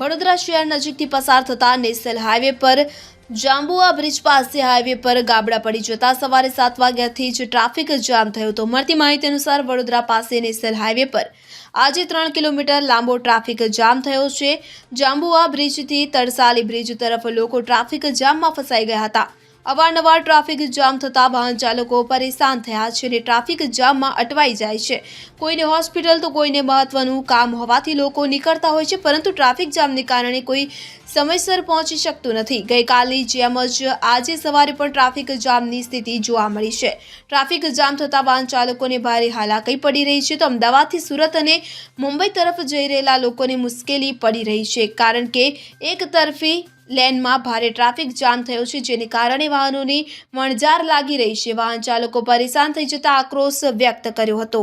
વડોદરા શહેર નજીકથી પસાર થતા નેશનલ હાઈવે પર જાંબુઆ બ્રિજ પાસે હાઈવે પર ગાબડા પડી જતા સવારે સાત વાગ્યાથી જ ટ્રાફિક જામ થયો હતો. મળતી માહિતી અનુસાર વડોદરા પાસે નેશનલ હાઈવે પર આજે ત્રણ કિલોમીટર લાંબો ટ્રાફિક જામ થયો છે. જાંબુઆ બ્રિજથી તરસાલી બ્રિજ તરફ લોકો ટ્રાફિક જામમાં ફસાઈ ગયા હતા. અવારનવાર ટ્રાફિક જામ થતાં વાહન ચાલકો પરેશાન થયા છે અને ટ્રાફિક જામમાં અટવાઈ જાય છે. કોઈને હોસ્પિટલ તો કોઈને મહત્વનું કામ હોવાથી લોકો નીકળતા હોય છે, પરંતુ ટ્રાફિક જામને કારણે કોઈ સમયસર પહોંચી શકતું નથી. ગઈકાલની જેમ જ આજે સવારે પણ ટ્રાફિક જામની સ્થિતિ જોવા મળી છે. ટ્રાફિક જામ થતાં વાહન ચાલકોને ભારે હાલાકી પડી રહી છે. તો અમદાવાદથી સુરત અને મુંબઈ તરફ જઈ રહેલા લોકોને મુશ્કેલી પડી રહી છે, કારણ કે એક તરફી લેનમાં ભારે ટ્રાફિક જામ થયો છે, જેને કારણે વાહનોની વણઝાર લાગી રહી છે. વાહન ચાલકો પરેશાન થઈ જતા આક્રોશ વ્યક્ત કર્યો હતો.